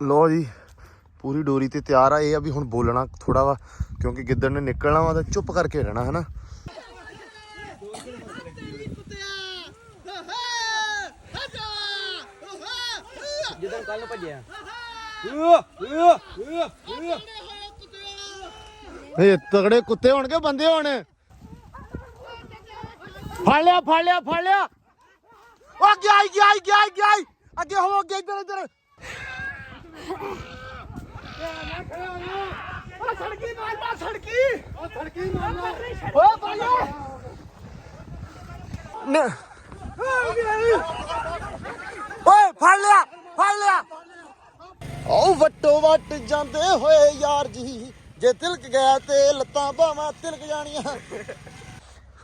ਲੋ ਜੀ, ਪੂਰੀ ਡੋਰੀ ਤੇ ਤਿਆਰ ਆ, ਇਹ ਆ ਵੀ ਹੁਣ ਬੋਲਣਾ ਥੋੜਾ ਵਾ, ਕਿਉਂਕਿ ਗਿੱਦੜ ਨੇ ਨਿਕਲਣਾ ਵਾ ਤਾਂ ਚੁੱਪ ਕਰਕੇ ਰਹਿਣਾ, ਹਨਾ? ਜਦੋਂ ਕੱਲ ਨੂੰ ਭੱਜਿਆ ਇਹ ਤਗੜੇ ਕੁੱਤੇ ਹੋਣਗੇ, ਬੰਦੇ ਹੋਣ। ਫੜ ਲਿਆ ਫੜ ਲਿਆ ਫੜ ਲਿਆ। ਉਹ ਗਿਆ ਗਿਆ ਗਿਆ ਗਿਆ ਅੱਗੇ ਹੋ, ਅੱਗੇ ਇੱਧਰ ਇੱਧਰ। ਉਹ ਸੜਕੀ ਮਾਰਦਾ ਸੜਕੀ। ਉਹ ਸੜਕੀ ਮਾਰਦਾ ਓਏ ਬਾਇਆ ਓਏ ਫੜ ਲਿਆ ਫੜ ਲਿਆ। ਓ ਵੱਟੋ ਵੱਟ ਜਾਂਦੇ ਹੋਏ ਯਾਰ ਜੀ। ਜੇ ਤਿਲਕ ਗਿਆ ਤੇ ਲੱਤਾਂ ਬਾਹਾਂ ਤਿਲਕ ਜਾਣੀਆਂ।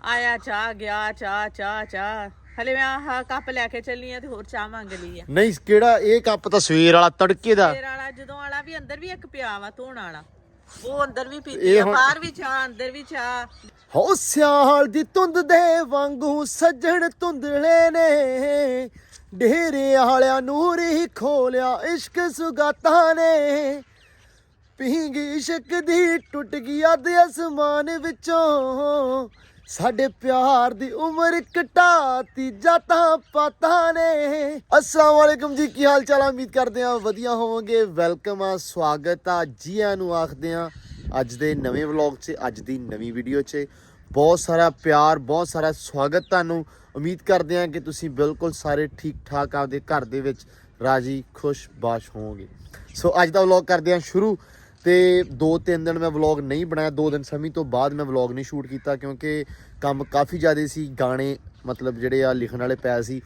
ਆਇਆ ਚਾਹ ਗਿਆ ਚਾਹ ਚਾਹ ਚਾਹ ਹਲੇ ਮੈਂ ਆਹ ਕੱਪ ਲੈ ਕੇ ਚੱਲੀ ਆ ਤੇ ਹੋਰ ਚਾਹ ਮੰਗ ਲਈ ਆ। ਨਹੀਂ ਕਿਹੜਾ ਇਹ ਕੱਪ ਤਾਂ ਸਵੇਰ ਵਾਲਾ ਤੜਕੇ ਦਾ। ਫੇਰ ਵਾਲਾ ਜਦੋਂ ਵਾਲਾ ਵੀ ਅੰਦਰ ਵੀ ਇੱਕ ਪਿਆ ਵਾ ਧੋਣ ਵਾਲਾ। ਉਹ ਅੰਦਰ ਵੀ ਪੀਤੀ ਇਹ ਆ ਹੁਣ- ਬਾਹਰ ਵੀ ਚਾਹ ਅੰਦਰ ਵੀ ਚਾਹ। ਹੋ ਸਿਆਲ ਦੀ ਧੁੰਦ ਦੇ ਵਾਂਗੂ ਸੱਜਣ ਧੁੰਦਲੇ ਨੇ। ਢੇਰੇ ਵਾਲਿਆਂ ਨੂਰ ਹੀ ਖੋਲਿਆ ਇਸ਼ਕ ਸੁਗਾਤਾਂ ਨੇ। ਪੀਂਗ ਇਸ਼ਕ ਦੀ ਟੁੱਟ ਗਈ ਅੱਧ ਅਸਮਾਨ ਵਿੱਚੋਂ। ਸਾਡੇ ਪਿਆਰ ਦੀ ਉਮਰ ਘਟਾਤੀ ਜਾਤਾਂ ਪਾਤਾਂ ਨੇ। ਅਸਲਾਮ ਵਾਲੇਕਮ ਜੀ, ਕੀ ਹਾਲ ਚਾਲ ਉਮੀਦ ਕਰਦੇ ਆ ਵਧੀਆ ਹੋਵੋਗੇ। ਵੈਲਕਮ ਆ, ਸਵਾਗਤ ਆ ਜੀ ਆਇਆਂ ਨੂੰ ਆਖਦੇ ਆ ਅੱਜ ਦੇ ਨਵੇਂ ਵਲੌਗ 'ਚ, ਅੱਜ ਦੀ ਨਵੀਂ ਵੀਡੀਓ 'ਚ। ਬਹੁਤ ਸਾਰਾ ਪਿਆਰ, ਬਹੁਤ ਸਾਰਾ ਸਵਾਗਤ ਤੁਹਾਨੂੰ। ਉਮੀਦ ਕਰਦੇ ਆ ਕਿ ਤੁਸੀਂ ਬਿਲਕੁਲ ਸਾਰੇ ਠੀਕ ਠਾਕ ਆਪਦੇ ਘਰ ਦੇ ਵਿੱਚ ਰਾਜੀ ਖੁਸ਼ ਬਾਸ਼ ਹੋਵੋਗੇ। ਸੋ ਅੱਜ ਦਾ ਵਲੌਗ ਕਰਦੇ ਆ ਸ਼ੁਰੂ। ਤੇ 2-3 ਦਿਨ ਮੈਂ ਵਲੌਗ ਨਹੀਂ ਬਣਾਇਆ 2 ਦਿਨ ਸਮੇਂ ਤੋਂ ਬਾਅਦ ਮੈਂ ਵਲੌਗ ਨਹੀਂ ਸ਼ੂਟ ਕੀਤਾ ਕਿਉਂਕਿ ਕੰਮ ਕਾਫੀ ਜ਼ਿਆਦਾ ਸੀ, ਗਾਣੇ ਮਤਲਬ ਜਿਹੜੇ ਆ ਲਿਖਣ ਵਾਲੇ ਪੈ ਸੀ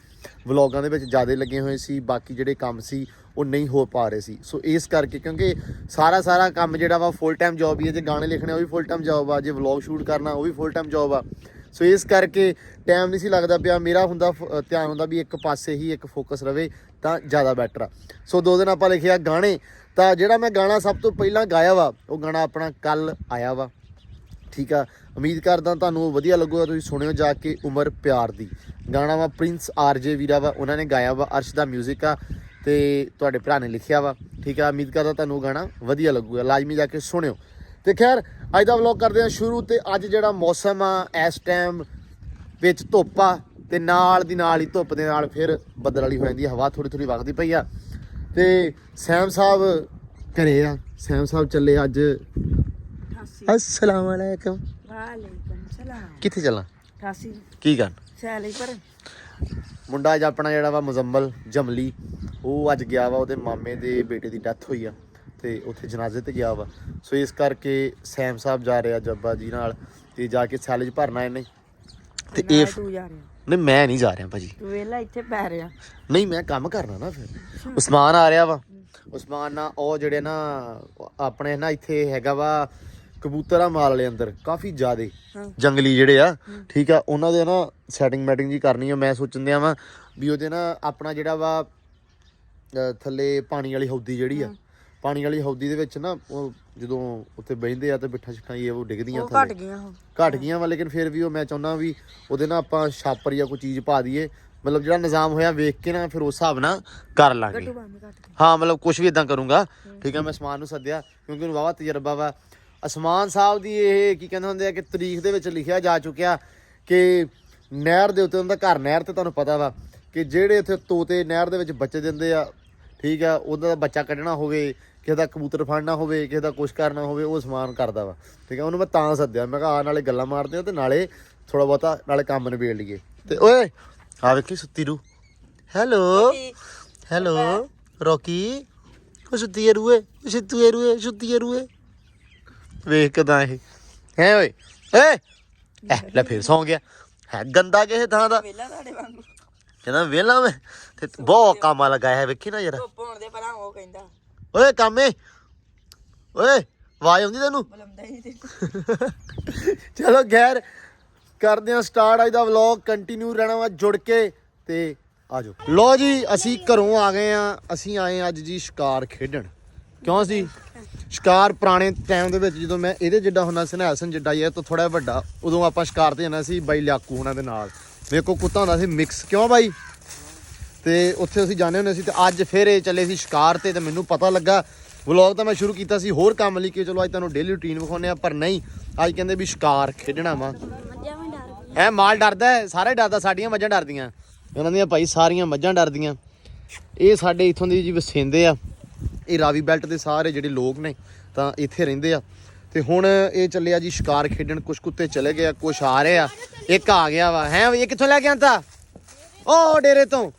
ਵਲੌਗਾਂ ਦੇ ਵਿੱਚ ਜ਼ਿਆਦਾ ਲੱਗੇ ਹੋਏ ਸੀ, ਬਾਕੀ ਜਿਹੜੇ ਕੰਮ ਸੀ ਉਹ ਨਹੀਂ ਹੋ ਪਾ ਰਹੇ ਸੀ। ਸੋ ਇਸ ਕਰਕੇ ਕਿਉਂਕਿ ਸਾਰਾ ਸਾਰਾ ਕੰਮ ਜਿਹੜਾ ਵਾ ਫੁੱਲ ਟਾਈਮ ਜੌਬ ਹੀ ਹੈ ਜੇ ਗਾਣੇ ਲਿਖਣੇ ਉਹ ਵੀ ਫੁੱਲ ਟਾਈਮ ਜੌਬ ਆ, ਜੇ ਵਲੌਗ ਸ਼ੂਟ ਕਰਨਾ, ਉਹ ਵੀ ਫੁੱਲ ਟਾਈਮ ਜੌਬ ਆ। ਸੋ ਇਸ ਕਰਕੇ ਟਾਈਮ ਨਹੀਂ ਸੀ ਲੱਗਦਾ ਪਿਆ, ਮੇਰਾ ਹੁੰਦਾ ਫ- ਧਿਆਨ ਹੁੰਦਾ ਵੀ ਇੱਕ ਪਾਸੇ ਹੀ ਇੱਕ ਫੋਕਸ ਰਵੇ ਤਾਂ ਜ਼ਿਆਦਾ ਬੈਟਰ ਆ। ਸੋ ਦੋ ਦਿਨ ਆਪਾਂ ਲਿਖਿਆ ਗਾਣੇ ਤਾਂ ਜਿਹੜਾ ਮੈਂ ਗਾਣਾ ਸਭ ਤੋਂ ਪਹਿਲਾਂ ਗਾਇਆ ਵਾ, ਉਹ ਗਾਣਾ ਆਪਣਾ ਕੱਲ ਆਇਆ ਵਾ। ਠੀਕ ਆ? ਉਮੀਦ ਕਰਦਾ ਤੁਹਾਨੂੰ ਉਹ ਵਧੀਆ ਲੱਗੂਗਾ, ਤੁਸੀਂ ਸੁਣਿਓ ਜਾ ਕੇ ਉਮਰ ਪਿਆਰ ਦੀ। ਗਾਣਾ ਵਾ ਪ੍ਰਿੰਸ ਆਰਜੇ ਵੀਰਾ ਵਾ, ਉਹਨਾਂ ਨੇ ਗਾਇਆ ਵਾ, ਅਰਸ਼ ਦਾ 뮤직 ਆ ਤੇ ਤੁਹਾਡੇ ਭਰਾ ਨੇ ਲਿਖਿਆ ਵਾ। ਠੀਕ ਆ? ਉਮੀਦ ਕਰਦਾ ਤੁਹਾਨੂੰ ਉਹ ਗਾਣਾ ਵਧੀਆ ਲੱਗੂਗਾ। ਲਾਜ਼ਮੀ ਜਾ ਕੇ ਸੁਣਿਓ। ਤੇ ਖੈਰ, ਅੱਜ ਦਾ ਵਲੌਗ ਕਰਦੇ ਹਾਂ ਸ਼ੁਰੂ ਤੇ ਅੱਜ ਜਿਹੜਾ ਮੌਸਮ ਆ, ਇਸ ਟਾਈਮ ਵਿੱਚ ਧੁੱਪ ਆ ਤੇ ਨਾਲ ਦੀ ਨਾਲ ਹੀ ਧੁੱਪ ਦੇ ਨਾਲ ਫਿਰ ਬੱਦਲ ਵਾਲੀ ਹੋ ਜਾਂਦੀ ਹਵਾ ਥੋੜੀ ਥੋੜੀ ਵਗਦੀ ਪਈ ਆ। ਤੇ ਸੈਮ ਸਾਹਿਬ ਘਰੇ ਆ। ਸੈਮ ਸਾਹਿਬ ਚੱਲੇ ਅੱਜ। ਅਸਲਾਮ ਵਾਲੇਕਮ ਸਲਾਮ। ਕਿੱਥੇ ਚੱਲਾਂ? 88 ਕੀ ਕਰਨ ਸੈਲੀ ਪਰ ਮੁੰਡਾ ਅੱਜ ਆਪਣਾ ਜਿਹੜਾ ਵਾ ਮੁਜ਼ੰਮਲ ਜਮਲੀ ਉਹ ਅੱਜ ਗਿਆ ਵਾ ਉਹਦੇ ਮਾਮੇ ਦੇ ਬੇਟੇ ਦੀ ਡੈਥ ਹੋਈ ਆ ਤੇ ਉੱਥੇ ਜਨਾਜ਼ੇ ਤੇ ਗਿਆ ਵਾ। ਸੋ ਇਸ ਕਰਕੇ ਸੈਮ ਸਾਹਿਬ ਜਾ ਰਿਹਾ ਜੱਬਾ ਜੀ ਨਾਲ ਤੇ ਜਾ ਕੇ ਸੈਲਜ ਭਰਨਾ ਇਹਨੇ। ਤੇ ਇਹ ਤੂੰ ਜਾ ਰਿਹਾ। ਨਹੀਂ ਮੈਂ ਨਹੀਂ ਜਾ ਰਿਹਾ ਭਾਜੀ। ਵੇਲਾ ਇੱਥੇ ਪੈ ਰਿਹਾ। ਨਹੀਂ ਮੈਂ ਕੰਮ ਕਰਨਾ ਨਾ ਫਿਰ। ਉਸਮਾਨ ਆ ਰਿਹਾ ਵਾ। ਉਸਮਾਨ ਨਾ ਉਹ ਜਿਹੜੇ ਨਾ ਆਪਣੇ ਨਾ ਇੱਥੇ ਹੈਗਾ ਵਾ ਕਬੂਤਰਾਂ ਮਾਲ ਵਾਲੇ ਅੰਦਰ ਕਾਫੀ ਜ਼ਿਆਦੇ। ਜੰਗਲੀ ਜਿਹੜੇ ਆ ਠੀਕ ਆ ਉਹਨਾਂ ਦੇ ਨਾ ਸੈਟਿੰਗ ਮੈਟਿੰਗ ਜੀ ਕਰਨੀ ਆ ਮੈਂ ਸੋਚਣ ਦਿਆ ਵਾਂ ਵੀ ਉਹਦੇ ਨਾ ਆਪਣਾ ਜਿਹੜਾ ਵਾ ਥੱਲੇ ਪਾਣੀ ਵਾਲੀ ਹੌਦੀ ਜਿਹੜੀ ਆ ਪਾਣੀ ਵਾਲੀ ਹੌਦੀ ਦੇ ਵਿੱਚ ਨਾ ਉਹ ਜਦੋਂ ਉੱਥੇ ਬਹਿੰਦੇ ਆ ਤੇ ਬਿੱਠਾ ਛਿੱਠਾਂ ਇਹ ਉਹ ਡਿੱਗਦੀਆਂ ਉਹ ਘਟ ਗਈਆਂ ਹੁਣ ਘਟ ਗਈਆਂ ਵਾ ਲੇਕਿਨ ਫਿਰ ਵੀ ਉਹ ਮੈਂ ਚਾਹੁੰਦਾ ਵੀ ਉਹਦੇ ਨਾਲ ਆਪਾਂ ਛਾਪਰ ਜਾਂ ਕੋਈ ਚੀਜ਼ ਪਾ ਦਈਏ। ਮਤਲਬ ਜਿਹੜਾ ਨਿਜ਼ਾਮ ਹੋਇਆ ਵੇਖ ਕੇ ਨਾ ਫਿਰ ਉਸ ਹਿਸਾਬ ਨਾਲ ਕਰ ਲਾਂਗੇ। ਹਾਂ ਮਤਲਬ ਕੁਝ ਵੀ ਇਦਾਂ ਕਰੂੰਗਾ। ਠੀਕ ਹੈ ਮੈਂ ਅਸਮਾਨ ਨੂੰ ਸੱਦਿਆ ਕਿਉਂਕਿ ਉਹਨੂੰ ਵਾਵਾ ਤਜਰਬਾ ਵਾ। ਅਸਮਾਨ ਸਾਹਿਬ ਦੀ ਇਹ ਕੀ ਕਹਿੰਦੇ ਹੁੰਦੇ ਆ ਕਿ ਤਰੀਖ ਦੇ ਵਿੱਚ ਲਿਖਿਆ ਜਾ ਚੁੱਕਿਆ ਕਿ ਨਹਿਰ ਦੇ ਉੱਤੇ ਉਹਦਾ ਘਰ ਨਹਿਰ ਤੇ ਤੁਹਾਨੂੰ ਪਤਾ ਵਾ ਕਿ ਜਿਹੜੇ ਉੱਥੇ ਤੋਤੇ ਨਹਿਰ ਦੇ ਵਿੱਚ ਬੱਚੇ ਦਿੰਦੇ ਆ ਠੀਕ ਆ ਉਹਦਾ ਦਾ ਬੱਚਾ ਕੱਢਣਾ ਹੋਵੇ ਕਿਸੇ ਦਾ ਕਬੂਤਰ ਫੜਨਾ ਹੋਵੇ ਕਿਸੇ ਦਾ ਕੁਛ ਕਰਨਾ ਹੋਵੇ ਉਹ ਸਮਾਨ ਕਰਦਾ ਵਾ। ਠੀਕ ਆ ਉਹਨੂੰ ਮੈਂ ਤਾਂ ਸੱਦਿਆ ਮੈਂ ਕਿਹਾ ਆ ਨਾਲੇ ਗੱਲਾਂ ਮਾਰਦੇ ਆ ਤੇ ਨਾਲੇ ਥੋੜਾ ਬਹੁਤਾ ਨਾਲੇ ਕੰਮ ਨਿਬੇੜ ਲਈਏ। ਤੇ ਓਏ ਆ ਵੇਖੀ ਸੁੱਤੀ ਰੂ ਹੈਲੋ? ਹੈਲੋ? ਰੋਕੀ? ਉਹ ਸੁੱਤੀ ਰੂਏ ਉਹ ਸੁੱਤੀ ਰੂਏ ਸੁੱਤੀ ਰੂਏ ਵੇਖ ਕਦਾਂ ਇਹ। ਹੈ ਓਏ? ਏ ਐ ਲੈ ਫੇਰ ਸੌਂ ਗਿਆ। ਹੈ ਗੰਦਾ ਕਿਸੇ ਥਾਂ ਦਾ। ਵੇਲਾ ਤੁਹਾਡੇ ਵਾਂਗੂ। ਕਹਿੰਦਾ ਵੇਲਾ ਮੈਂ। ਤੇ ਬਹੁਤ ਕਾਮਾ ਲਗਾਇਆ ਹੈ ਵੇਖੀ ਨਾ ਜਰਾ। ਧੁੱਪ ਹੋਣ ਦੇ ਪਰਾਂ ਉਹ ਕਹਿੰਦਾ। ਓਏ ਕਾਮੇ। ਓਏ ਆਵਾਜ਼ ਆਉਂਦੀ ਤੈਨੂੰ? ਬੁਲੰਦਾ ਹੀ ਤੇ ਚਲੋ ਖੈਰ ਕਰਦੇ ਹਾਂ ਸਟਾਰਟ ਅੱਜ ਦਾ ਵਲੌਗ ਕੰਟੀਨਿਊ ਰਹਿਣਾ ਵਾ ਜੁੜ ਕੇ ਤੇ ਆਜੋ ਲੋ ਜੀ ਅਸੀਂ ਘਰੋਂ ਆ ਗਏ ਆ ਅਸੀਂ ਆਏ ਅੱਜ ਜੀ ਸ਼ਿਕਾਰ ਖੇਡਣ। ਕਿਉਂ ਸੀ ਸ਼ਿਕਾਰ ਪੁਰਾਣੇ ਟਾਈਮ ਦੇ ਵਿੱਚ ਜਦੋਂ ਮੈਂ ਇਹਦੇ ਜਿੱਡਾ ਹੁੰਦਾ ਸੀ ਨਾ ਹਸਨ ਜਿੱਡਾ ਇਹ ਤੋਂ ਥੋੜਾ ਵੱਡਾ ਉਦੋਂ ਆਪਾਂ ਸ਼ਿਕਾਰ ਤੇ ਜਾਣਾ ਸੀ ਬਾਈ ਲਿਆਕੂ ਹੁਣਾਂ ਦੇ ਨਾਲ। ਮੇਰੇ ਕੋਲ ਕੁੱਤਾ ਹੁੰਦਾ ਸੀ ਮਿਕਸ ਕਿਉਂ ਬਾਈ? ਤੇ ਉੱਥੇ ਅਸੀਂ ਜਾਂਦੇ ਹੁੰਦੇ ਸੀ ਤੇ ਅੱਜ ਫਿਰ ਇਹ ਚੱਲੇ ਸੀ ਸ਼ਿਕਾਰ ਤੇ ਤੇ ਮੈਨੂੰ ਪਤਾ ਲੱਗਾ। ਵਲੌਗ ਤਾਂ ਮੈਂ ਸ਼ੁਰੂ ਕੀਤਾ ਸੀ ਹੋਰ ਕੰਮ ਲਈ ਕਿ ਚਲੋ ਅੱਜ ਤੁਹਾਨੂੰ ਡੇਲੀ ਰੂਟੀਨ ਵਿਖਾਉਂਦੇ ਆ ਪਰ ਨਹੀਂ, ਅੱਜ ਕਹਿੰਦੇ ਵੀ ਸ਼ਿਕਾਰ ਖੇਡਣਾ ਵਾ। ਮੱਝਾਂ ਐ ਮਾਲ ਡਰਦਾ ਸਾਰੇ ਡਰਦਾ, ਸਾਡੀਆਂ ਮੱਝਾਂ ਡਰਦੀਆਂ। ਇਹਨਾਂ ਦੀਆਂ ਭਾਈ ਸਾਰੀਆਂ ਮੱਝਾਂ ਡਰਦੀਆਂ। ਇਹ ਸਾਡੇ ਇਥੋਂ ਦੇ ਜੀ ਵਸਿੰਦੇ ਆ। ਇਹ ਰਾਵੀ ਬੈਲਟ ਦੇ ਸਾਰੇ ਜਿਹੜੇ ਲੋਕ ਨੇ, ਤਾਂ ਇੱਥੇ ਰਹਿੰਦੇ ਆ। ਤੇ ਹੁਣ ਇਹ ਚੱਲਿਆ ਜੀ ਸ਼ਿਕਾਰ ਖੇਡਣ ਕੁਝ ਕੁੱਤੇ ਚਲੇ ਗਏ ਆ ਕੁਝ ਆ ਰਹੇ ਆ। ਇੱਕ ਆ ਗਿਆ ਵਾ। ਹੈ ਇਹ ਕਿੱਥੋਂ ਲੈ ਕੇ ਆਂਦਾ? ਓ ਡੇਰੇ ਤੋਂ।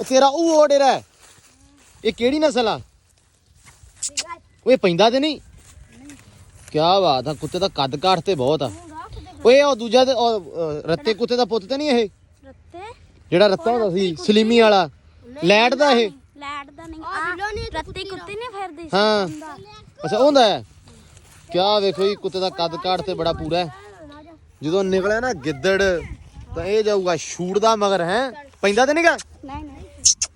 ਉਹ ਤੇਰਾ ਉਹ ਉਹ ਡੇਰਾ ਹੈ। ਇਹ ਕਿਹੜੀ ਨਸਲ ਆ? ਇਹ ਪੈਂਦਾ ਤੇ ਨਹੀਂ? ਕੀ ਬਾਤ ਆ ਕੁੱਤੇ ਦਾ ਕੱਦ ਕਾਠ ਤੇ ਬਹੁਤ ਆ। ਓਏ ਉਹ ਦੂਜਾ ਤੇ ਉਹ, ਰੱਤੇ ਕੁੱਤੇ ਦਾ ਪੁੱਤ ਤੇ ਨਹੀਂ ਇਹ? ਰੱਤੇ? ਜਿਹੜਾ ਰੱਤਾ ਹੁੰਦਾ ਸੀ ਸਲੀਮੀ ਵਾਲਾ। ਲੈਟ ਦਾ ਇਹ? ਲੈਟ ਦਾ ਨਹੀਂ। ਆ ਰੱਤੇ ਕੁੱਤੇ ਨਹੀਂ ਫਿਰਦੇ? ਹਾਂ। ਅੱਛਾ ਉਹਦਾ ਹੈ। ਕਿਆ ਵੇਖੋ ਜੀ ਕੁੱਤੇ ਦਾ ਕੱਦ ਕਾਠ ਤੇ ਬੜਾ ਪੂਰਾ ਹੈ। ਜਦੋਂ ਨਿਕਲਿਆ ਨਾ ਗਿੱਦੜ ਤਾਂ ਇਹ ਜਾਊਗਾ ਸ਼ੂਟ ਦਾ ਮਗਰ ਹੈ? ਪੈਂਦਾ ਤੇ ਨਹੀਂਗਾ? ਨਹੀਂ ਨਹੀਂ।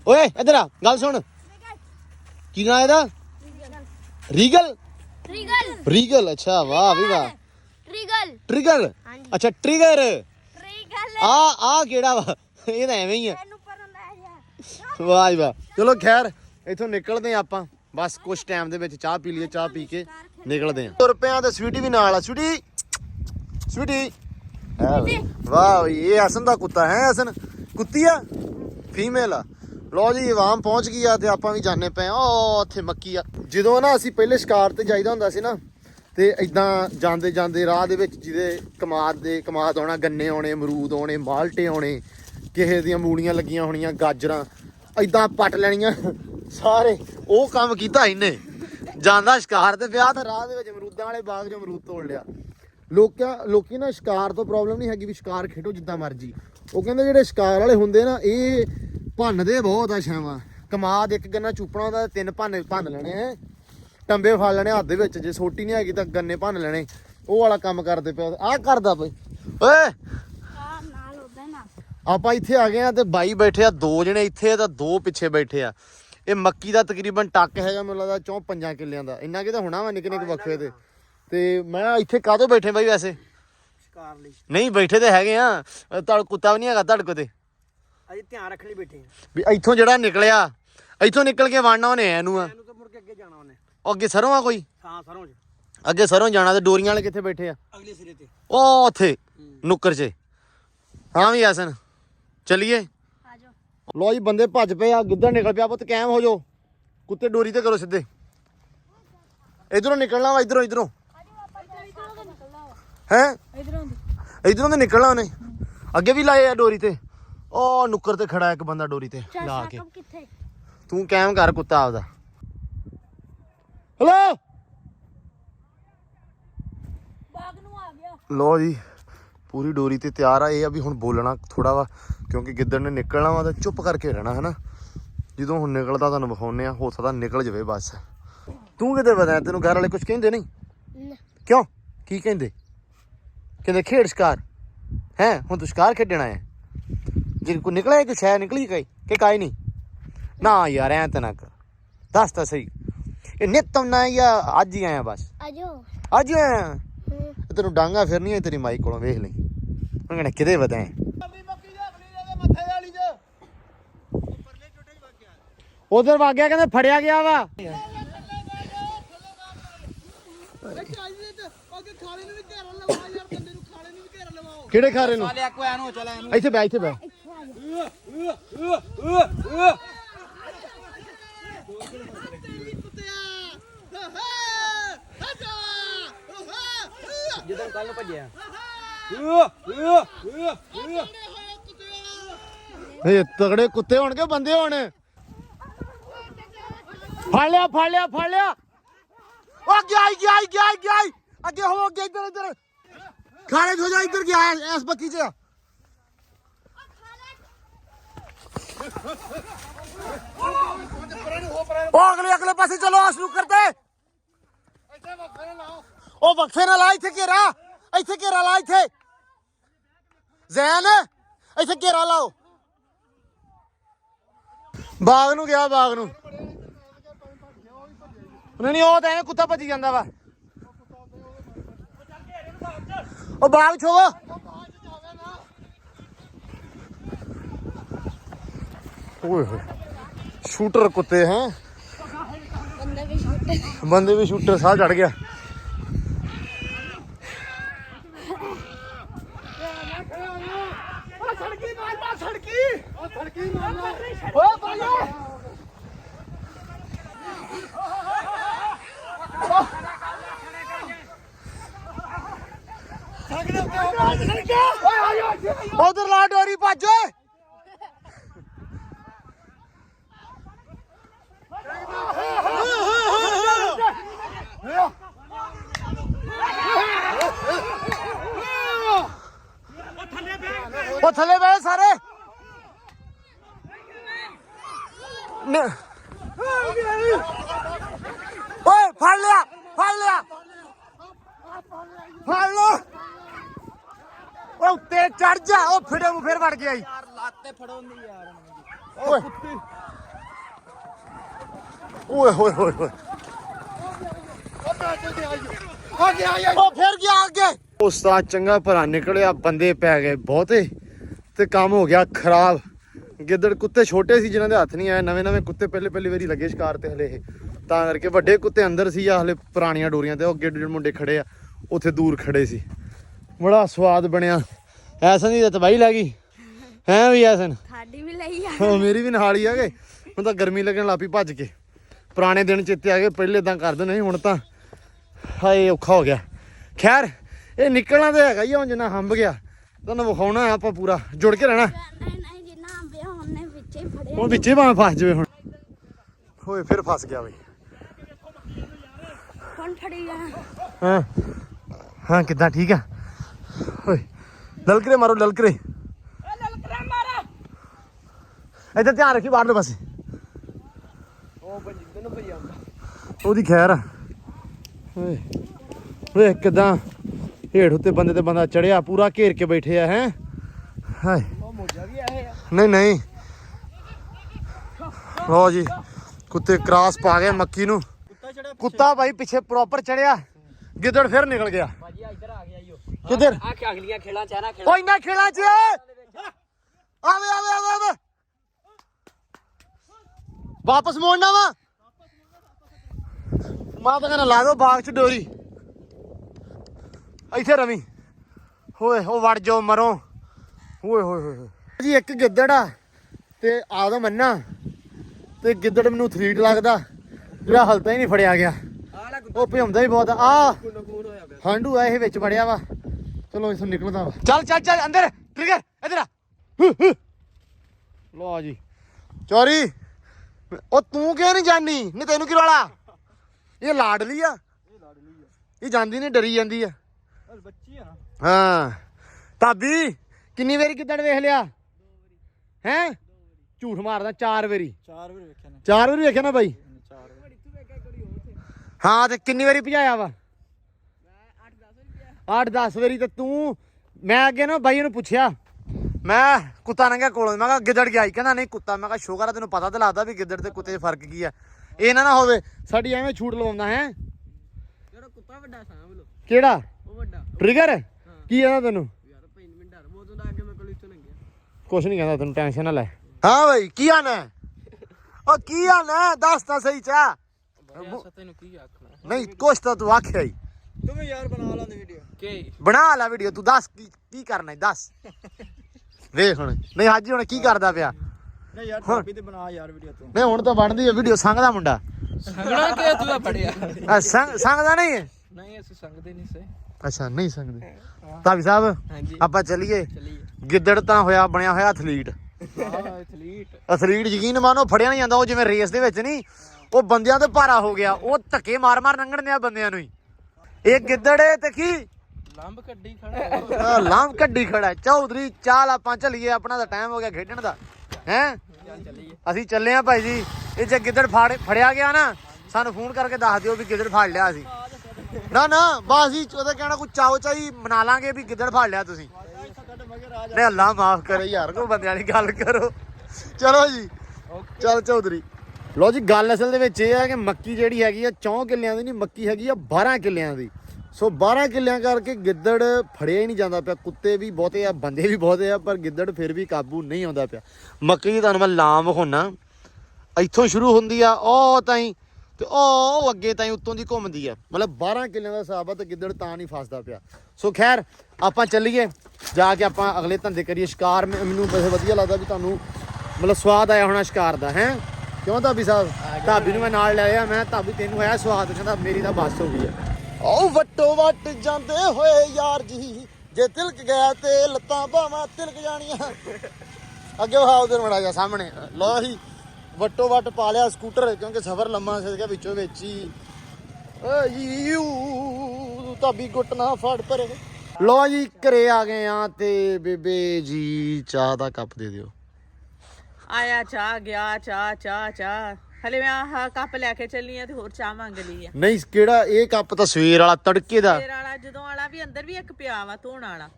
ਓਏ ਇੱਧਰ ਆ ਗੱਲ ਸੁਣ। ਕੀ ਨਾਂ ਇਹਦਾ? ਰੀਗਲ? ਟ੍ਰਿਗਲ। ਰੀਗਲ ਅੱਛਾ ਵਾਹ ਵੀ ਵਾਹ। ਟ੍ਰਿਗਲ। ਟ੍ਰਿਗਰ ਅੱਛਾ ਟ੍ਰਿਗਰ ਟ੍ਰਿਗਲ। ਆ ਆ ਕਿਹੜਾ ਵਾ? ਇਹ ਤਾਂ ਐਵੇਂ ਹੀ ਆ। ਇਹਨੂੰ ਪਰਾਂ ਲੈ ਜਾ ਵਾਹ ਜੀ ਵਾਹ। ਚਲੋ ਖੈਰ ਇੱਥੋਂ ਨਿਕਲਦੇ ਹਾਂ ਆਪਾਂ। ਬਸ ਕੁਝ ਟਾਈਮ ਦੇ ਵਿੱਚ ਚਾਹ ਪੀ ਲਈਏ ਚਾਹ ਪੀ ਕੇ ਨਿਕਲਦੇ ਹਾਂ। ਰੁਪਿਆਂ ਤੇ ਸਵੀਟੀ ਵੀ ਨਾਲ ਆ। ਸਵੀਟੀ! ਸਵੀਟੀ। ਵਾਹ ਇਹ ਹਸਨ ਦਾ ਕੁੱਤਾ ਹੈ ਹਸਨ ਕੁੱਤੀ ਆ? ਫੀਮੇਲ ਆ। ਲੋ ਜੀ, ਆਵਾਮ ਪਹੁੰਚ ਗਈ ਆ ਤੇ ਆਪਾਂ ਵੀ ਜਾਣੇ ਪਏ ਆ ਉਹ ਉੱਥੇ ਮੱਕੀ ਆ। ਜਦੋਂ ਨਾ ਅਸੀਂ ਪਹਿਲੇ ਸ਼ਿਕਾਰ ਤੇ ਜਾਈਦਾ ਹੁੰਦਾ ਸੀ ਨਾ, ਤੇ ਇਦਾਂ ਜਾਂਦੇ ਜਾਂਦੇ ਰਾਹ ਦੇ ਵਿੱਚ ਜਿਹਦੇ ਕਮਾਦ ਦੇ, ਕਮਾਦ ਆਉਣਾ, ਗੰਨੇ ਆਉਣੇ, ਅਮਰੂਦ ਆਉਣੇ, ਮਾਲਟੇ ਆਉਣੇ, ਕਿਸੇ ਦੀਆਂ ਮੂਲੀਆਂ ਲੱਗੀਆਂ ਹੋਣੀਆਂ, ਗਾਜਰਾਂ ਇਦਾਂ ਪੱਟ ਲੈਣੀਆਂ। ਸਾਰੇ ਉਹ ਕੰਮ ਕੀਤਾ ਇਹਨੇ। ਜਾਂਦਾ ਸ਼ਿਕਾਰ ਤੇ ਵਿਆਹ ਤਾਂ ਰਾਹ ਦੇ ਵਿੱਚ ਅਮਰੂਦਾਂ ਵਾਲੇ ਬਾਗ 'ਚ ਅਮਰੂਦ ਤੋੜ ਲਿਆ। ਲੋਕਾਂ ਲੋਕੀ ਨਾ ਸ਼ਿਕਾਰ ਤੋਂ ਪ੍ਰੋਬਲਮ ਨਹੀਂ ਹੈਗੀ ਵੀ ਸ਼ਿਕਾਰ ਖੇਡੋ ਜਿੱਦਾਂ ਮਰਜ਼ੀ। ਉਹ ਕਹਿੰਦੇ ਜਿਹੜੇ ਸ਼ਿਕਾਰ ਵਾਲੇ ਹੁੰਦੇ ਨਾ, ਇਹ ਭੰਨਦੇ ਬਹੁਤ ਆ ਛਾਵਾਂ। ਕਮਾਦ ਇੱਕ ਗੰਨਾ ਚੂਪਣਾ ਹੁੰਦਾ ਤੇ ਤਿੰਨ ਭੰਨ ਭੰਨ ਲੈਣੇ ਹੈ ਟੰਬੇ ਫੜ ਲੈਣੇ ਹੱਥ ਦੇ ਵਿੱਚ ਜੇ ਸੋਟੀ ਨਹੀਂ ਹੈਗੀ ਤਾਂ ਗੰਨੇ ਭੰਨ ਲੈਣੇ। ਉਹ ਵਾਲਾ ਕੰਮ ਕਰਦੇ ਪਿਆ। ਆਹ ਕਰਦਾ ਬਈ। ਓਏ! ਆਪਾਂ ਇੱਥੇ ਆ ਗਏ ਆ ਤੇ ਬਾਈ ਬੈਠੇ ਆ ਦੋ ਜਣੇ ਇੱਥੇ ਆ ਤਾਂ ਦੋ ਪਿੱਛੇ ਬੈਠੇ ਆ। ਇਹ ਮੱਕੀ ਦਾ ਤਕਰੀਬਨ ਟੱਕ ਹੈਗਾ ਮੈਨੂੰ ਲੱਗਦਾ ਚੌਂ ਪੰਜਾਂ ਕਿੱਲਿਆਂ ਦਾ। ਇੰਨਾ ਕਿ ਤਾਂ ਹੋਣਾ ਵਾ ਨਿੱਕੇ ਨਿੱਕੇ ਵਕਫੇ ਤੇ। ਤੇ ਮੈਂ ਇੱਥੇ ਕਾਹਤੋਂ ਬੈਠੇ ਬਾਈ ਵੈਸੇ? ਸ਼ਿਕਾਰ ਲਈ। ਨਹੀਂ ਬੈਠੇ ਤੇ ਹੈਗੇ ਆ। ਤੁਹਾਡਾ ਕੁੱਤਾ ਵੀ ਨਹੀਂ ਹੈਗਾ ਤੁਹਾਡੇ ਕੋਲ ਤੇ। ਅਜੇ ਧਿਆਨ ਰੱਖਣ ਲਈ ਬੈਠੇ ਆ ਵੀ ਇੱਥੋਂ ਜਿਹੜਾ ਨਿਕਲਿਆ ਇੱਥੋਂ ਨਿਕਲ ਕੇ ਵੜਨਾ ਉਹਨੇ ਇਹਨੂੰ ਆ। ਇਹਨੂੰ ਤਾਂ ਮੁੜ ਕੇ ਅੱਗੇ ਜਾਣਾ ਉਹਨੇ। ਉਹ ਅੱਗੇ ਸਰੋਂ ਆ ਕੋਈ? ਹਾਂ ਸਰੋਂ ਚ। ਅੱਗੇ ਸਰੋਂ ਜਾਣਾ ਤੇ ਡੋਰੀਆਂ ਵਾਲੇ ਕਿੱਥੇ ਬੈਠੇ ਆ? ਅਗਲੇ ਸਿਰੇ ਤੇ। ਉਹ ਉੱਥੇ ਨੁੱਕਰ 'ਚ। ਹਾਂ ਵੀ ਆਸਨ ਚਲਿਏ? ਆ ਜਾਓ। ਲੋ ਜੀ ਬੰਦੇ ਭੱਜ ਪਏ ਆ ਗਿੱਧਾ ਨਿਕਲ ਪਿਆ ਪੁੱਤ ਕਾਇਮ ਹੋ ਜਾਓ। ਕੁੱਤੇ ਡੋਰੀ ਤੇ ਕਰੋ ਸਿੱਧੇ। ਇਧਰੋਂ ਨਿਕਲਣਾ ਵਾ ਇਧਰੋਂ ਇਧਰੋਂ। ਹੈ? ਇਧਰੋਂ ਦੀ। ਇਧਰੋਂ ਤੇ ਨਿਕਲਣਾ ਉਹਨੇ। ਅੱਗੇ ਵੀ ਲਾਏ ਆ ਡੋਰੀ ਤੇ। ਉਹ ਨੁੱਕਰ ਤੇ ਖੜਾ ਇੱਕ ਬੰਦਾ ਡੋਰੀ ਤੇ ਲਾ ਕੇ। ਕਿੱਥੇ? ਤੂੰ ਕਾਇਮ ਕਰ ਕੁੱਤਾ ਆਪਦਾ। ਹਲੋ ਬਾਗ ਨੂੰ ਆ ਗਿਆ। ਲੋ ਜੀ ਪੂਰੀ ਡੋਰੀ ਤੇ ਤਿਆਰ ਆ। ਇਹ ਆ ਵੀ ਹੁਣ ਬੋਲਣਾ ਥੋੜਾ ਵਾ ਕਿਉਂਕਿ ਗਿੱਦੜ ਨੇ ਨਿਕਲਣਾ ਵਾ ਤਾਂ ਚੁੱਪ ਕਰਕੇ ਰਹਿਣਾ ਹਨਾ? ਜਦੋਂ ਹੁਣ ਨਿਕਲਦਾ ਤੁਹਾਨੂੰ ਵਿਖਾਉਨੇ ਆ ਹੋ ਸਕਦਾ ਨਿਕਲ ਜਾਵੇ ਬਸ। ਤੂੰ ਕਿਤੇ ਪਤਾ ਤੈਨੂੰ ਘਰ ਵਾਲੇ ਕੁਝ ਕਹਿੰਦੇ ਨਹੀਂ? ਕਿਉਂ? ਕੀ ਕਹਿੰਦੇ? ਕਹਿੰਦੇ ਖੇਡ ਸ਼ਿਕਾਰ। ਹੈ? ਹੁਣ ਤੂੰ ਸ਼ਿਕਾਰ ਖੇਡਣਾ ਹੈ ਜੇ ਕੋ ਨਿਕਲਿਆ ਕਿ ਸ਼ਾਇ ਨਿਕਲੀ ਕਈ ਕਿ ਕਾਈ ਨਹੀਂ? ਨਾ ਯਾਰ ਐ ਤਾਂ ਨਾ ਕਰ। ਦੱਸ ਤਾਂ ਸਹੀ। ਇਹ ਨਿਤਮ ਨਾ ਜਾਂ ਅੱਜ ਹੀ ਆਇਆ ਬਸ? ਆ ਜਾਓ ਅੱਜ ਹੀ ਆਇਆ? ਤੈਨੂੰ ਡਾਂਗਾ ਫਿਰਨੀ ਤੇਰੀ ਮਾਈ ਕੋਲੋਂ ਵੇਖ ਲਈ। ਉਹਨੇ ਕਹਿਣਾ ਕਿਤੇ ਵਧਾਏ ਉਧਰ ਵਗ ਗਿਆ ਕਹਿੰਦੇ ਫੜਿਆ ਗਿਆ ਵਾ। ਕਿਹੜੇ ਖਾਰੇ ਨੂੰ? ਇੱਥੇ ਬੈ ਇੱਥੇ ਬੈ ਜਦੋਂ ਕੱਲ ਨੂੰ ਭੱਜਿਆ। ਇਹ ਤਗੜੇ ਕੁੱਤੇ ਹੋਣਗੇ ਬੰਦੇ ਹੋਣ। ਫੜ ਲਿਆ ਫੜ ਲਿਆ ਫੜ ਲਿਆ। ਉਹ ਗਿਆ ਈ, ਗਿਆ ਈ, ਗਿਆ ਈ, ਗਿਆ ਈ। ਅੱਗੇ ਹੋ ਅੱਗੇ ਇੱਧਰ ਇੱਧਰ। ਖਾਣੇ ਹੋ ਜਾ ਇੱਧਰ ਗਿਆ ਇਸ ਬੱਕੀ 'ਚ। ਉਹ ਅਗਲੇ ਅਗਲੇ ਪਾਸੇ ਚਲੋ ਆ ਸ਼ੁਰੂ ਕਰਦੇ। ਉਹ ਵਕਫੇ ਨਾਲ ਲਾ, ਇੱਥੇ ਘੇਰਾ। ਇੱਥੇ ਘੇਰਾ ਲਾ, ਇੱਥੇ। ਜ਼ੈਨ, ਇੱਥੇ ਘੇਰਾ ਲਾਓ। ਬਾਗ ਨੂੰ ਗਿਆ, ਬਾਗ ਨੂੰ। ਨਹੀਂ ਨਹੀਂ, ਉਹ ਤਾਂ ਐਵੇਂ ਕੁੱਤਾ ਭੱਜੀ ਜਾਂਦਾ ਵਾ। ਉਹ ਬਾਗ ਛੋਵੋ। ਓਏ ਹੋਏ। ਸ਼ੂਟਰ ਕੁੱਤੇ ਹੈ। ਬੰਦੇ ਵੀ ਛੋਟੇ ਬੰਦੇ ਵੀ ਸ਼ੂਟਰ ਸਾਹ ਚੜ ਗਿਆ ਸੜਕੀ ਮਾਰਦਾ ਸੜਕੀ ਉਹ ਸੜਕੀ ਮਾਰਦਾ ਓ ਬਾਇਆ ਉਧਰ ਲਾ ਡੋਰੀ ਭੱਜ ਓਏ ਉਹ ਥੱਲੇ ਬਹਿ ਸਾਰੇ ਨ- ਓਏ ਫੜ ਲਿਆ ਫੜ ਲਿਆ ਫੜ ਲੋ ਉਹ ਉੱਤੇ ਚੜ ਜਾ ਉਹ ਫਿੜੇ ਨੂੰ ਫਿਰ ਵੜ ਗਿਆ ਈ ਯਾਰ ਲਾਤੇ ਫੜੋ ਨਹੀਂ ਯਾਰ ਓਏ। ਓਏ ਹੋਏ ਹੋਏ ਹੋਏ ਉਹ ਫਿਰ ਗਿਆ ਅੱਗੇ। ਉਸਤਾਦ ਚੰਗਾ ਭਰਾ ਨਿਕਲਿਆ ਬੰਦੇ ਪੈ ਗਏ ਬਹੁਤੇ। ਤੇ ਕੰਮ ਹੋ ਗਿਆ ਖਰਾਬ। ਗਿੱਦੜ ਕੁੱਤੇ ਛੋਟੇ ਸੀ ਜਿਨ੍ਹਾਂ ਦੇ ਹੱਥ ਨਹੀਂ ਆਏ। ਨਵੇਂ ਨਵੇਂ ਕੁੱਤੇ ਪਹਿਲੇ ਪਹਿਲੀ ਵਾਰੀ ਲੱਗੇ ਸ਼ਿਕਾਰ ਤੇ ਹਲੇ ਇਹ। ਤਾਂ ਕਰਕੇ ਵੱਡੇ ਕੁੱਤੇ ਅੰਦਰ ਸੀ ਆ ਹਲੇ ਪੁਰਾਣੀਆਂ ਡੋਰੀਆਂ ਤੇ। ਉਹ ਅੱਗੇ ਜਿਹੜੇ ਮੁੰਡੇ ਖੜੇ ਆ ਉੱਥੇ ਦੂਰ ਖੜੇ ਸੀ। ਬੜਾ ਸਵਾਦ ਬਣਿਆ। ਐਸਨ ਦੀ ਤਾਂ ਤਬਾਹੀ ਲੱਗ ਗਈ। ਹੈ ਵੀ ਐਸਨ ਸਾਡੀ ਵੀ ਲਈ ਆ। ਹਾਂ ਮੇਰੀ ਵੀ ਨਾਲ ਹੀ ਆ ਗਏ। ਹੁਣ ਤਾਂ ਗਰਮੀ ਲੱਗਣ ਲੱਪੀ ਭੱਜ ਕੇ। ਪੁਰਾਣੇ ਦਿਨ ਚੇਤੇ ਆ ਗਏ ਪਹਿਲੇ ਤਾਂ ਕਰਦੇ ਨਹੀਂ ਹੁਣ ਤਾਂ ਹਾਏ ਔਖਾ ਹੋ ਗਿਆ। ਖੈਰ ਇਹ ਨਿਕਲਣਾ ਤੇ ਹੈਗਾ ਹੀ ਹੁਣ ਜਿੰਨਾ ਹੰਬ ਗਿਆ। ਤੁਹਾਨੂੰ ਵਿਖਾਉਣਾ ਆਪਾਂ ਪੂਰਾ। ਜੁੜ ਕੇ ਰਹਿਣਾ। ਨਹੀਂ ਨਹੀਂ ਜਿੰਨਾ ਆਂਬਿਆ ਉਹਨੇ ਵਿੱਚ ਫੜਿਆ। ਹੁਣ ਵਿੱਚੇ ਭਾਵੇਂ ਫਸ ਜਾਵੇ ਹੁਣ। ਹੋਏ ਫਿਰ ਫਸ ਗਿਆ ਬਈ। ਹੁਣ ਫੜੀ ਜਾਣਾ ਹਾਂ। ਹਾਂ ਕਿੱਦਾਂ? ਠੀਕ ਆ। ਓਏ ਲਲਕਰੇ ਮਾਰੋ ਲਲਕਰੇ। ਇੱਧਰ ਧਿਆਨ ਰੱਖੀ ਬਾਹਰਲੇ ਪਾਸੇ। ਉਹ ਭੱਜੀ ਤੈਨੂੰ ਭੱਜੀ ਆਉਂਦਾ ਉਹਦੀ ਖੈਰ ਆ। ਓਏ ਓਏ ਕਿਦਾਂ? ਹੇਠ ਉੱਤੇ ਬੰਦੇ ਤੇ ਬੰਦਾ ਚੜਿਆ ਪੂਰਾ ਘੇਰ ਕੇ ਬੈਠੇ ਆ ਹੈ? ਹਾਏ। ਉਹ ਮੋਜਾ ਵੀ ਆਏ ਆ। ਨਹੀਂ ਨਹੀਂ। ਲੋ ਜੀ ਕੁੱਤੇ ਕਰਾਸ ਪਾ ਗਏ ਮੱਕੀ ਨੂੰ। ਕੁੱਤਾ ਭਾਈ ਪਿੱਛੇ ਪ੍ਰੋਪਰ ਚੜਿਆ। ਗਿੱਦੜ ਫਿਰ ਨਿਕਲ ਗਿਆ। ਭਾਜੀ ਇੱਧਰ ਆ ਗਿਆ ਈਓ ਕਿੱਧਰ? ਆ ਕਿ ਅਗਲੀਆਂ ਖੇਲਾਂ ਚਾਹਨਾ ਖੇਲਾਂ ਓ ਇੰਨਾ ਖੇਲਾਂ ਚ? ਆਵੇ ਆਵੇ ਆਵੇ ਆਵੇ। ਵਾਪਸ ਮੋੜਨਾ ਵਾ। ਮਾਂ ਕਹਿੰਦਾ ਲਾ ਦੋ ਬਾਗ ਚ ਡੋਰੀ। ਇੱਥੇ ਰਵੀ। ਹੋਏ ਹੋ ਵੜ ਜਾਓ ਮਰੋ। ਹੋਏ ਹੋਏ ਹੋਏ ਜੀ ਇੱਕ ਗਿੱਦੜ ਆ ਤੇ ਆਦਮ ਅੰਨਾ ਤੇ ਗਿੱਦੜ ਮੈਨੂੰ ਥਰੀਟ ਲੱਗਦਾ। ਜਿਹੜਾ ਹਲਤਾ ਹੀ ਨਹੀਂ ਫੜਿਆ ਗਿਆ। ਉਹ ਭਿਉਂਦਾ ਹੀ ਬਹੁਤ ਆ। ਆਹ ਹੋਇਆ ਹਾਂਡੂ ਆ ਇਹ ਵਿੱਚ ਵੜਿਆ ਵਾ। ਚਲੋ ਇਸ ਨੂੰ ਨਿਕਲਦਾ ਵਾ। ਚੱਲ ਚੱਲ ਚੱਲ ਅੰਦਰ। ਟ੍ਰਿਗਰ ਇਧਰ ਆ। ਹੂ, ਹੂ। ਜੀ। ਚੋਰੀ। ਉਹ ਤੂੰ ਕਿਉਂ ਨਹੀਂ ਜਾਨੀ? ਨਹੀਂ ਤੈਨੂੰ ਕੀ ਰੌਲਾ? ਇਹ ਲਾਡਲੀ ਆ। ਇਹ ਜਾਂਦੀ ਨਹੀਂ ਡਰੀ ਜਾਂਦੀ ਆ। ਹਲ ਬੱਚੀ ਆ ਹਾਂ। ਭਾਬੀ ਕਿੰਨੀ ਵਾਰੀ ਕਿੱਦੜ ਵੇਖ ਲਿਆ? ਹੈ? ਝੂਠ ਮਾਰਦਾ ਚਾਰ ਵਾਰੀ। ਚਾਰ ਵਾਰ ਵੇਖਿਆ ਨੇ। ਚਾਰ ਵਾਰੀ ਵੇਖਿਆ ਨਾ ਬਾਈ? ਹਾਂ ਤੇ ਕਿੰਨੀ ਵਾਰੀ ਭਜਾਇਆ ਵਾ? 8-10 ਵਾਰੀ ਤੇ ਤੂੰ ਮੈਂ ਅੱਗੇ ਨਾ ਬਾਈ ਨੂੰ ਪੁੱਛਿਆ ਮੈਂ ਕੁੱਤਾ ਲੰਘਿਆ ਕੋਲੋਂ ਮੈਂ ਕਿਹਾ ਗਿੱਦੜ ਗਿਆ ਸੀ ਕਹਿੰਦਾ ਨਹੀਂ ਕੁੱਤਾ। ਮੈਂ ਕਿਹਾ ਸ਼ੁਕਰ ਆ ਤੈਨੂੰ ਪਤਾ ਤਾਂ ਲੱਗਦਾ ਵੀ ਗਿੱਦੜ ਤੇ ਕੁੱਤੇ 'ਚ ਫ਼ਰਕ ਕੀ ਆ। ਇਹ ਨਾ ਨਾ ਹੋਵੇ ਸਾਡੀ ਐਵੇਂ ਛੂਟ ਲਵਾਉਂਦਾ ਹੈ? ਜਿਹੜਾ ਕੁੱਤਾ ਵੱਡਾ ਸਾਂਭ ਲੋ ਕਿਹੜਾ? ਉਹ ਵੱਡਾ। ਟ੍ਰਿਗਰ ਕੀ ਕਹਿੰਦਾ ਤੈਨੂੰ? ਯਾਰ ਭਾਈ ਮੈਨੂੰ ਡਰ ਮੋਦੋਂ ਦਾ ਅੱਗੇ ਮੈਂ ਕੋਲ ਇੱਥੋਂ ਲੰਘਿਆ। ਕੁਛ ਨਹੀਂ ਕਹਿੰਦਾ ਤੈਨੂੰ ਟੈਨਸ਼ਨ ਨਾ ਲੈ। ਹਾਂ ਬਾਈ ਕੀ ਆਣਾ? ਉਹ ਕੀ ਆਣਾ? ਦੱਸ ਤਾਂ ਸਹੀ ਚਾ। ਤੈਨੂੰ ਕੀ ਆਖਣਾ? ਨਹੀਂ ਕੁਛ ਤਾਂ ਤੂੰ ਆਖਿਆ ਹੀ। ਤੂੰ ਵੀ ਯਾਰ ਬਣਾ ਲਾਂਦੇ ਵੀਡੀਓ ਕੀ? ਬਣਾ ਲੈ ਵੀਡੀਓ ਤੂੰ ਦੱਸ ਕੀ ਕੀ ਕਰਨਾ ਹੈ ਦੱਸ। ਵੇਖ ਹੁਣ। ਨਹੀਂ ਹਾਜੀ ਹੁਣ ਕੀ ਕਰਦਾ ਪਿਆ? ਨਹੀਂ ਯਾਰ ਟੋਪੀ ਤੇ ਬਣਾ ਯਾਰ ਵੀਡੀਓ ਤੂੰ। ਨਹੀਂ ਹੁਣ ਤਾਂ ਬਣਦੀ ਹੈ ਵੀਡੀਓ ਸੰਗਦਾ ਮੁੰਡਾ। ਸੰਗਣਾ ਕਿ ਤੂੰ ਪੜਿਆ ਅ, ਸੰਗ ਸੰਗਦਾ ਨਹੀਂ? ਹੈ ਨਹੀਂ ਅਸੀਂ ਸੰਗਦੇ ਨਹੀਂ ਸੇ ਅੱਛਾ ਨਹੀਂ ਸੰਗਦੇ ਭਾਬੀ ਸਾਹਿਬ ਹਾਂਜੀ। ਆਪਾਂ ਚੱਲੀਏ। ਚਲੀਏ। ਗਿੱਦੜ ਤਾਂ ਹੋਇਆ ਬਣਿਆ ਹੋਇਆ ਐਥਲੀਟ ਆਹ ਐਥਲੀਟ ਐਥਲੀਟ ਯਕੀਨ ਮੰਨੋ ਫੜਿਆ ਨਹੀਂ ਜਾਂਦਾ ਉਹ ਜਿਵੇਂ ਰੇਸ ਦੇ ਵਿੱਚ ਨਹੀਂ ਉਹ ਬੰਦਿਆਂ ਤੇ ਭਾਰਾ ਹੋ ਗਿਆ ਉਹ ਧੱਕੇ ਮਾਰ ਮਾਰ ਲੰਘਣ ਆ ਬੰਦਿਆਂ ਨੂੰ ਹੀ। ਇਹ ਗਿੱਦੜ ਏ ਤੇ ਕੀ? ਲੰਬ ਕੱਢੀ ਖੜਾ ਲਾਮ ਕੱਢੀ ਖੜਾ। ਚੌਧਰੀ ਚਾਲ ਆਪਾਂ ਚੱਲੀਏ ਆਪਣਾ ਤਾਂ ਟਾਈਮ ਹੋ ਗਿਆ ਖੇਡਣ ਦਾ। ਹੈ? ਅਸੀਂ ਚੱਲੇ ਆ ਭਾਈ ਜੀ। ਇਹ ਜੇ ਗਿੱਦੜ ਫੜ ਫੜਿਆ ਗਿਆ ਨਾ ਸਾਨੂੰ ਫੋਨ ਕਰਕੇ ਦੱਸ ਦਿਓ ਵੀ ਗਿੱਦੜ ਫੜ ਲਿਆ ਸੀ ਨਾ ਨਾ ਬਸ ਹੀ ਉਹਦਾ ਕਹਿਣਾ ਕੋਈ ਚਾਓ ਚਾਈ ਮਨਾ ਲਾਂਗੇ ਵੀ ਗਿੱਦੜ ਫੜ ਲਿਆ ਤੁਸੀਂ। ਨੇ ਅੱਲਾ ਮਾਫ ਕਰੇ ਯਾਰ ਕੋ ਬੰਦਿਆਂ ਦੀ ਗੱਲ ਕਰੋ। ਚਲੋ ਜੀ ਚੱਲ ਚੌਧਰੀ। ਲੋ ਜੀ ਗੱਲ ਅਸਲ ਦੇ ਵਿੱਚ ਇਹ ਹੈ ਕਿ ਮੱਕੀ ਜਿਹੜੀ ਹੈਗੀ ਆ 4 ਕਿੱਲਿਆਂ ਦੀ ਨਹੀਂ ਮੱਕੀ ਹੈਗੀ ਆ 12 ਕਿੱਲਿਆਂ ਦੀ। ਸੋ 12 ਕਿੱਲਿਆਂ ਕਰਕੇ ਗਿੱਦੜ ਫੜਿਆ ਹੀ ਨਹੀਂ ਜਾਂਦਾ ਪਿਆ। ਕੁੱਤੇ ਵੀ ਬਹੁਤੇ ਆ ਬੰਦੇ ਵੀ ਬਹੁਤੇ ਆ ਪਰ ਗਿੱਦੜ ਫਿਰ ਵੀ ਕਾਬੂ ਨਹੀਂ ਆਉਂਦਾ ਪਿਆ। ਮੱਕੀ ਦੀ ਤੁਹਾਨੂੰ ਮੈਂ ਲਾਮ ਵਿਖਾਉਣਾ ਇੱਥੋਂ ਸ਼ੁਰੂ ਹੁੰਦੀ ਆ ਉਹ ਤਾਈਂ ਤੇ ਉਹ ਅੱਗੇ ਤਾਈਂ ਉੱਤੋਂ ਦੀ ਘੁੰਮਦੀ ਆ। ਮਤਲਬ 12 ਕਿੱਲਿਆਂ ਦਾ ਹਿਸਾਬ ਆ ਤੇ ਗਿੱਦੜ ਤਾਂ ਨਹੀਂ ਫਸਦਾ ਪਿਆ। ਸੋ ਖੈਰ ਆਪਾਂ ਚੱਲੀਏ। ਜਾ ਕੇ ਆਪਾਂ ਅਗਲੇ ਧੰਦੇ ਕਰੀਏ ਸ਼ਿਕਾਰ। ਮੈਨੂੰ ਵੈਸੇ ਵਧੀਆ ਲੱਗਦਾ ਵੀ ਤੁਹਾਨੂੰ ਮਤਲਬ ਸਵਾਦ ਆਇਆ ਹੋਣਾ ਸ਼ਿਕਾਰ ਦਾ ਹੈ? ਕਿਉਂ ਧਾਬੀ ਸਾਹਿਬ? ਧਾਬੀ ਨੂੰ ਮੈਂ ਨਾਲ ਲੈ ਆਇਆ ਮੈਂ ਧਾਬੀ ਤੈਨੂੰ ਆਇਆ ਸਵਾਦ ਕਹਿੰਦਾ ਮੇਰੀ ਤਾਂ ਬੱਸ ਹੋ ਗਈ ਆ। ਓ ਵੱਟੋ ਵੱਟ ਜਾਂਦੇ ਹੋਏ ਯਾਰ ਜੀ। ਜੇ ਤਿਲਕ ਗਿਆ ਤੇ ਲੱਤਾਂ ਬਾਹਾਂ ਤਿਲਕ ਜਾਣੀਆਂ। ਅੱਗੇ ਉਹ ਉਧਰ ਮੜਾ ਜਾ ਸਾਹਮਣੇ। ਲੋ ਜੀ, ਵੱਟੋ ਵੱਟ ਪਾ ਲਿਆ ਸਕੂਟਰ, ਕਿਉਂਕਿ ਸਫ਼ਰ ਲੰਮਾ ਸੀ ਗਿਆ ਵਿੱਚੋਂ ਵਿੱਚ ਹੀ। ਓ ਯੂ, ਧਾਬੀ ਗੁੱਟ ਨਾ ਫੜ ਪਰੇ। ਲੋ ਜੀ, ਘਰੇ ਆ ਗਏ ਆ ਤੇ ਬੇਬੇ ਜੀ, ਚਾਹ ਦਾ ਕੱਪ ਦੇ ਦਿਓ। ਆਇਆ ਚਾਹ, ਗਿਆ ਚਾਹ ਚਾਹ ਚਾਹ। ਹਲੇ ਮੈਂ ਆਹ ਕੱਪ ਲੈ ਕੇ ਚੱਲੀ ਆ ਤੇ ਹੋਰ ਚਾਹ ਮੰਗ ਲਈ ਆ। ਨਹੀਂ ਕਿਹੜਾ? ਇਹ ਕੱਪ ਤਾਂ ਸਵੇਰ ਵਾਲਾ ਤੜਕੇ ਦਾ। ਫੇਰ ਵਾਲਾ ਜਦੋਂ ਵਾਲਾ ਵੀ ਅੰਦਰ ਵੀ ਇੱਕ ਪਿਆ ਵਾ ਧੋਣ ਵਾਲਾ।